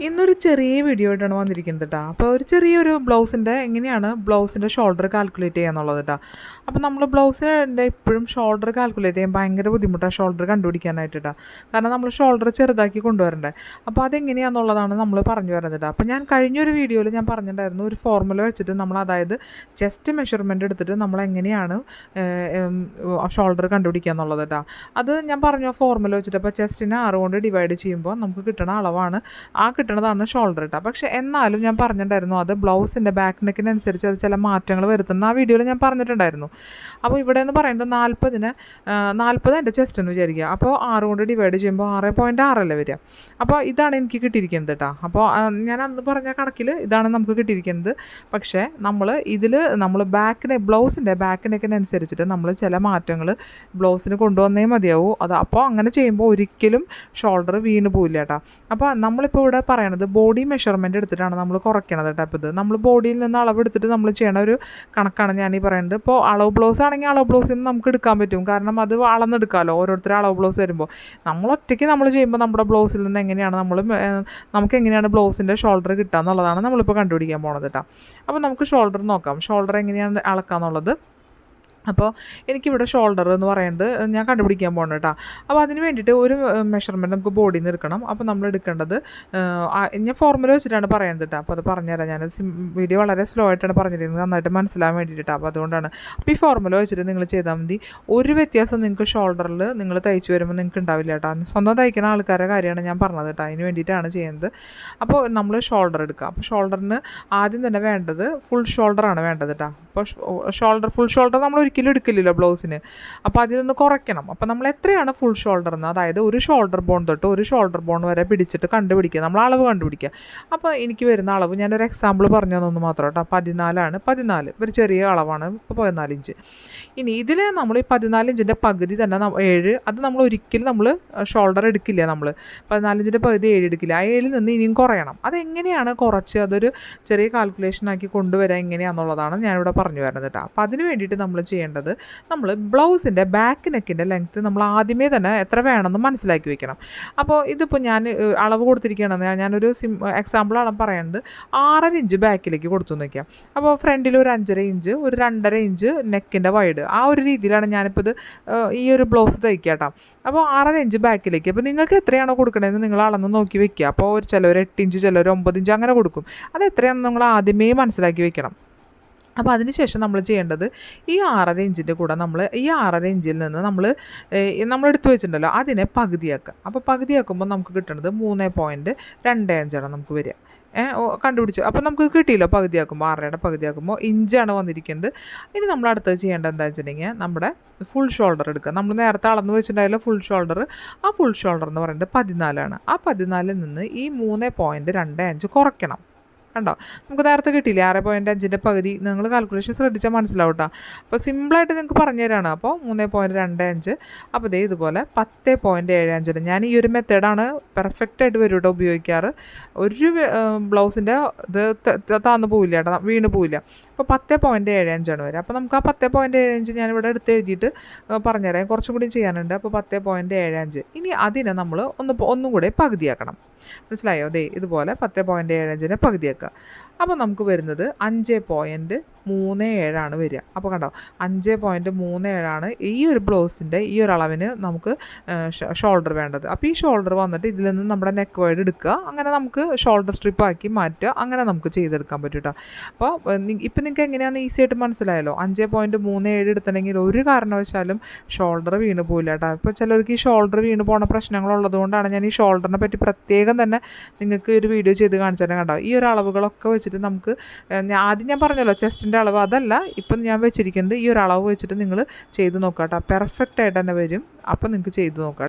ഇന്നൊരു ചെറിയ വീഡിയോ ആയിട്ടാണ് വന്നിരിക്കുന്നത് കേട്ടോ അപ്പോൾ ഒരു ചെറിയൊരു ബ്ലൗസിന്റെ എങ്ങനെയാണ് ബ്ലൗസിന്റെ ഷോൾഡർ കാൽക്കുലേറ്റ് ചെയ്യുക എന്നുള്ളത് കേട്ടോ അപ്പോൾ നമ്മൾ ബ്ലൗസിന്റെ എപ്പോഴും ഷോൾഡർ കാൽക്കുലേറ്റ് ചെയ്യാൻ ഭയങ്കര ബുദ്ധിമുട്ടാണ് ഷോൾഡർ കണ്ടുപിടിക്കാനായിട്ട് കേട്ടോ കാരണം നമ്മൾ ഷോൾഡർ ചെറുതാക്കി കൊണ്ടുവരണ്ടേ. അപ്പോൾ അതെങ്ങനെയാണെന്നുള്ളതാണ് നമ്മൾ പറഞ്ഞു വരുന്നത് കേട്ടോ അപ്പോൾ ഞാൻ കഴിഞ്ഞൊരു വീഡിയോയിൽ ഞാൻ പറഞ്ഞിട്ടുണ്ടായിരുന്നു ഒരു ഫോർമുല വെച്ചിട്ട് നമ്മൾ അതായത് ജസ്റ്റ് മെഷർമെന്റ് എടുത്തിട്ട് നമ്മൾ എങ്ങനെയാണ് ഷോൾഡർ കണ്ടുപിടിക്കുക എന്നുള്ളത് കേട്ടോ അത് ഞാൻ പറഞ്ഞ ഫോർമുല വെച്ചിട്ട് അപ്പോൾ ചെസ്റ്റിനെ ആറ് കൊണ്ട് ഡിവൈഡ് ചെയ്യുമ്പോൾ നമുക്ക് കിട്ടുന്ന അളവാണ്. ആ കിട്ടുന്നതാണ് ഷോൾഡർ ഇട്ടാ. പക്ഷെ എന്നാലും ഞാൻ പറഞ്ഞിട്ടുണ്ടായിരുന്നു അത് ബ്ലൗസിന്റെ ബാക്ക് നെക്കിനനുസരിച്ച് അത് ചില മാറ്റങ്ങൾ വരുത്തുന്ന ആ വീഡിയോയിൽ ഞാൻ പറഞ്ഞിട്ടുണ്ടായിരുന്നു. അപ്പോൾ ഇവിടെ എന്ന് പറയുന്നത് നാൽപ്പതിന് നാൽപ്പത് എന്റെ ചെസ്റ്റ് എന്ന് വിചാരിക്കുക. അപ്പോൾ ആറ് കൊണ്ട് ഡിവൈഡ് ചെയ്യുമ്പോൾ ആറ് പോയിന്റ് ആറല്ലേ വരിക? അപ്പോൾ ഇതാണ് എനിക്ക് കിട്ടിയിരിക്കുന്നത് കേട്ടോ അപ്പോൾ ഞാൻ അന്ന് പറഞ്ഞ കണക്കിൽ ഇതാണ് നമുക്ക് കിട്ടിയിരിക്കുന്നത്. പക്ഷേ നമ്മൾ ഇതിൽ നമ്മൾ ബാക്കിനെ ബ്ലൗസിന്റെ ബാക്ക് നെക്കിനനുസരിച്ചിട്ട് നമ്മൾ ചില മാറ്റങ്ങൾ ബ്ലൗസിന് കൊണ്ടുവന്നേ മതിയാവൂ. അത് അപ്പോൾ അങ്ങനെ ചെയ്യുമ്പോൾ ഒരിക്കലും ഷോൾഡർ വീണ് പോയില്ല കേട്ടോ അപ്പോൾ നമ്മളിപ്പോൾ ഇവിടെ പറയണത് ബോഡി മെഷർമെന്റ് എടുത്തിട്ടാണ് നമ്മൾ കുറയ്ക്കണത് കേട്ടോ അപ്പോൾ ഇത്. നമ്മൾ ബോഡിയിൽ നിന്ന് അളവ് എടുത്തിട്ട് നമ്മൾ ചെയ്യണ ഒരു കണക്കാണ് ഞാൻ ഈ പറയുന്നത് ഇപ്പോൾ അളവ് ബ്ലൗസ് ആണെങ്കിൽ അളവ് ബ്ലൗസിൽ നിന്ന് നമുക്ക് എടുക്കാൻ പറ്റും. കാരണം അത് അളന്നെടുക്കാമല്ലോ ഓരോരുത്തരും അളവ് ബ്ലൗസ് വരുമ്പോൾ നമ്മൾ ഒറ്റയ്ക്ക് നമ്മൾ ചെയ്യുമ്പോൾ നമ്മുടെ ബ്ലൗസിൽ നിന്ന് എങ്ങനെയാണ് നമ്മൾ നമുക്ക് എങ്ങനെയാണ് ബ്ലൗസിന്റെ ഷോൾഡർ കിട്ടുക എന്നുള്ളതാണ് നമ്മളിപ്പോൾ കണ്ടുപിടിക്കാൻ പോണത് കേട്ടോ. അപ്പോൾ നമുക്ക് ഷോൾഡർ നോക്കാം. ഷോൾഡർ എങ്ങനെയാണ് അളക്കുക എന്നുള്ളത് അപ്പോൾ എനിക്കിവിടെ ഷോൾഡർ എന്ന് പറയുന്നത് ഞാൻ കണ്ടുപിടിക്കാൻ പോകണം കേട്ടോ. അപ്പോൾ അതിന് വേണ്ടിയിട്ട് ഒരു മെഷർമെന്റ് നമുക്ക് ബോഡിയിൽ നിന്ന് എടുക്കണം അപ്പോൾ നമ്മൾ എടുക്കേണ്ടത് ഞാൻ ഫോർമുല വെച്ചിട്ടാണ് പറയുന്നത് കേട്ടോ. അപ്പോൾ അത് പറഞ്ഞുതരാം. ഞാൻ വീഡിയോ വളരെ സ്ലോ ആയിട്ടാണ് പറഞ്ഞിരിക്കുന്നത്. നന്നായിട്ട് മനസ്സിലാൻ വേണ്ടിയിട്ട് അപ്പോൾ അതുകൊണ്ടാണ്. അപ്പോൾ ഈ ഫോർമുല വെച്ചിട്ട് നിങ്ങൾ ചെയ്താൽ മതി. ഒരു വ്യത്യാസം നിങ്ങൾക്ക് ഷോൾഡറിൽ നിങ്ങൾ തയ്ച്ചു വരുമ്പോൾ നിങ്ങൾക്ക് ഉണ്ടാവില്ല കേട്ടോ. സ്വന്തം തയ്ക്കുന്ന ആൾക്കാരുടെ കാര്യമാണ് ഞാൻ പറഞ്ഞത് കേട്ടോ. അതിന് വേണ്ടിയിട്ടാണ് ചെയ്യുന്നത്. അപ്പോൾ നമ്മൾ ഷോൾഡർ എടുക്കുക. അപ്പോൾ ഷോൾഡറിന് ആദ്യം തന്നെ വേണ്ടത് ഫുൾ ഷോൾഡറാണ് വേണ്ടത് കേട്ടോ. അപ്പോൾ ഷോൾഡർ ഫുൾ ഷോൾഡർ നമ്മൾ ഒരിക്കലും എടുക്കില്ലല്ലോ ബ്ലൗസിന്. അപ്പോൾ അതിലൊന്ന് കുറയ്ക്കണം. അപ്പോൾ നമ്മൾ എത്രയാണ് ഫുൾ ഷോൾഡർ എന്ന് അതായത് ഒരു ഷോൾഡർ ബോൺ തൊട്ട് ഒരു ഷോൾഡർ ബോൺ വരെ പിടിച്ചിട്ട് കണ്ടുപിടിക്കുക. നമ്മൾ അളവ് കണ്ടുപിടിക്കുക. അപ്പോൾ എനിക്ക് വരുന്ന അളവ് ഞാനൊരു എക്സാമ്പിൾ പറഞ്ഞു തന്നു മാത്രം കേട്ടോ. പതിനാലാണ് പതിനാല്. ഒരു ചെറിയ അളവാണ് ഇപ്പോൾ പതിനാല് ഇഞ്ച്. ഇനി ഇതിൽ നമ്മൾ ഈ പതിനാല് ഇഞ്ചിന്റെ പകുതി തന്നെ ഏഴ് അത് നമ്മൾ ഒരിക്കലും നമ്മൾ ഷോൾഡർ എടുക്കില്ല നമ്മൾ. പതിനാലിഞ്ചിന്റെ പകുതി ഏഴ് എടുക്കില്ല. ആ ഏഴിൽ നിന്ന് ഇനിയും കുറയണം. അതെങ്ങനെയാണ് കുറച്ച് അതൊരു ചെറിയ കാൽക്കുലേഷൻ ആക്കി കൊണ്ടുവരാൻ എങ്ങനെയാണെന്നുള്ളതാണ് ഞാനിവിടെ പറഞ്ഞു വരുന്നത് കേട്ടോ. അപ്പോൾ അതിന് വേണ്ടിയിട്ട് നമ്മൾ ചെയ്യേണ്ടത് നമ്മൾ ബ്ലൗസിന്റെ ബാക്ക് നെക്കിന്റെ ലെങ്ത്ത് നമ്മൾ ആദ്യമേ തന്നെ എത്ര വേണമെന്ന് മനസ്സിലാക്കി വെക്കണം. അപ്പോൾ ഇതിപ്പോൾ ഞാൻ അളവ് കൊടുത്തിരിക്കുകയാണെന്ന് ഞാനൊരു സിം എക്സാമ്പിളാണ് പറയുന്നത്. ആറര ഇഞ്ച് ബാക്കിലേക്ക് കൊടുത്തു നിൽക്കാം അപ്പോൾ ഫ്രണ്ടിൽ ഒരു അഞ്ചര ഇഞ്ച് ഒരു രണ്ടര ഇഞ്ച് നെക്കിന്റെ വൈഡ് ആ ഒരു രീതിയിലാണ് ഞാനിപ്പോൾ ഇത് ഈ ഒരു ബ്ലൗസ് തയ്ക്കുക കേട്ടോ. അപ്പോൾ ആറര ഇഞ്ച് ബാക്കിലേക്ക് അപ്പോൾ നിങ്ങൾക്ക് എത്രയാണോ കൊടുക്കണതെന്ന് നിങ്ങൾ അളന്ന് നോക്കി വെക്കുക. അപ്പോൾ ഒരു ചിലവർ എട്ട് ഇഞ്ച് ചിലവർ ഒമ്പത് ഇഞ്ച് അങ്ങനെ കൊടുക്കും. അത് എത്രയാണെന്ന് നിങ്ങൾ ആദ്യമേ മനസ്സിലാക്കി വെക്കണം. അപ്പോൾ അതിനുശേഷം നമ്മൾ ചെയ്യേണ്ടത് ഈ ആറര ഇഞ്ചിന്റെ കൂടെ നമ്മൾ ഈ ആറര ഇഞ്ചിൽ നിന്ന് നമ്മൾ നമ്മൾ എടുത്തു വെച്ചിട്ടുണ്ടല്ലോ അതിനെ പകുതിയാക്കുക. അപ്പോൾ പകുതിയാക്കുമ്പോൾ നമുക്ക് കിട്ടുന്നത് മൂന്ന് പോയിന്റ് രണ്ട് അഞ്ചാണ് നമുക്ക് വരിക. കണ്ടുപിടിച്ചു. അപ്പോൾ നമുക്ക് കിട്ടിയില്ല പകുതിയാക്കുമ്പോൾ ആറരയുടെ പകുതിയാക്കുമ്പോൾ ഇഞ്ചാണ് വന്നിരിക്കുന്നത്. ഇനി നമ്മൾ അടുത്തത് ചെയ്യേണ്ടത് എന്താ വെച്ചിട്ടുണ്ടെങ്കിൽ നമ്മുടെ ഫുൾ ഷോൾഡർ എടുക്കുക. നമ്മൾ നേരത്തെ അളന്ന് വെച്ചിട്ടുണ്ടായാലും ഫുൾ ഷോൾഡർ ആ ഫുൾ ഷോൾഡർ എന്ന് പറയുന്നത് പതിനാലാണ്. ആ പതിനാലിൽ നിന്ന് ഈ മൂന്ന് പോയിന്റ് രണ്ട് അഞ്ച് കുറയ്ക്കണം. കണ്ടോ? നമുക്ക് നേരത്തെ കിട്ടിയില്ലേ? ആറ് പോയിന്റ് അഞ്ചിന്റെ പകുതി. നിങ്ങൾ കാൽക്കുലേഷൻ ശ്രദ്ധിച്ചാൽ മനസ്സിലാവും കേട്ടോ അപ്പോൾ സിമ്പിളായിട്ട് നിങ്ങൾക്ക് പറഞ്ഞു തരാണ് അപ്പോൾ മൂന്ന് പോയിന്റ് രണ്ട് അഞ്ച്. അപ്പോൾ ഇതേ ഇതുപോലെ പത്ത് പോയിന്റ് ഏഴ് അഞ്ചിന് ഞാൻ ഈ ഒരു മെത്തേഡാണ് പെർഫെക്റ്റ് ആയിട്ട് വരും കേട്ടോ ഉപയോഗിക്കാറ്. ഒരു ബ്ലൗസിന്റെ ഇത് താന്ന് പോവില്ല കേട്ടോ വീണ് പോവില്ല. അപ്പോൾ പത്ത് പോയിന്റ് ഏഴ് അഞ്ചാണ് വരിക അപ്പോൾ നമുക്ക് ആ പത്ത് പോയിന്റ് ഏഴ് അഞ്ച് ഞാനിവിടെ എടുത്ത് എഴുതിയിട്ട് പറഞ്ഞുതരാം. കുറച്ചും കൂടി ചെയ്യാനുണ്ട്. അപ്പോൾ പത്ത് പോയിന്റ് ഏഴ് അഞ്ച്. ഇനി അതിനെ നമ്മൾ ഒന്ന് ഒന്നും കൂടെ പകുതിയാക്കണം. മനസ്സിലായോ? ദേ ഇതുപോലെ പത്ത് പോയിന്റ് ഏഴ് അഞ്ചിനെ പകുതിയാക്കുക അപ്പോൾ നമുക്ക് വരുന്നത് അഞ്ച് പോയിന്റ് മൂന്ന് ഏഴാണ് വരിക. അപ്പോൾ കണ്ടോ അഞ്ച് പോയിന്റ് മൂന്ന് ഏഴാണ് ഈ ഒരു ബ്ലൗസിന്റെ ഈ ഒരു അളവിന് നമുക്ക് ഷോൾഡർ വേണ്ടത്. അപ്പോൾ ഈ ഷോൾഡർ വന്നിട്ട് ഇതിൽ നിന്ന് നമ്മുടെ നെക്ക് വൈഡ് എടുക്കുക. അങ്ങനെ നമുക്ക് ഷോൾഡർ സ്ട്രിപ്പ് ആക്കി മാറ്റുക. അങ്ങനെ നമുക്ക് ചെയ്തെടുക്കാൻ പറ്റും കേട്ടോ അപ്പോൾ ഇപ്പം നിങ്ങൾക്ക് എങ്ങനെയാണ് ഈസി ആയിട്ട് മനസ്സിലായല്ലോ. അഞ്ച് പോയിന്റ് മൂന്ന് ഏഴ് എടുത്തിട്ടുണ്ടെങ്കിൽ ഒരു കാരണവശാലും ഷോൾഡർ വീണ് പോയില്ല കേട്ടോ ഇപ്പോൾ ചിലർക്ക് ഈ ഷോൾഡർ വീണ് പോണ പ്രശ്നങ്ങളുള്ളത് കൊണ്ടാണ് ഞാൻ ഈ ഷോൾഡറിനെ പറ്റി പ്രത്യേകം തന്നെ നിങ്ങൾക്ക് ഒരു വീഡിയോ ചെയ്ത് കാണിച്ചു തരാം കേട്ടോ ഈ ഒരു അളവുകളൊക്കെ വെച്ചിട്ട് നമുക്ക് ആദ്യം ഞാൻ പറഞ്ഞല്ലോ ചെസ്റ്റിന്റെ അളവ് അതല്ല ഇപ്പം ഞാൻ വെച്ചിരിക്കുന്നത് ഈ ഒരു അളവ് വെച്ചിട്ട് നിങ്ങൾ ചെയ്ത് നോക്കാം കേട്ടോ പെർഫെക്റ്റ് ആയിട്ട് തന്നെ വരും. അപ്പം നിങ്ങൾക്ക് ചെയ്ത് നോക്കാം.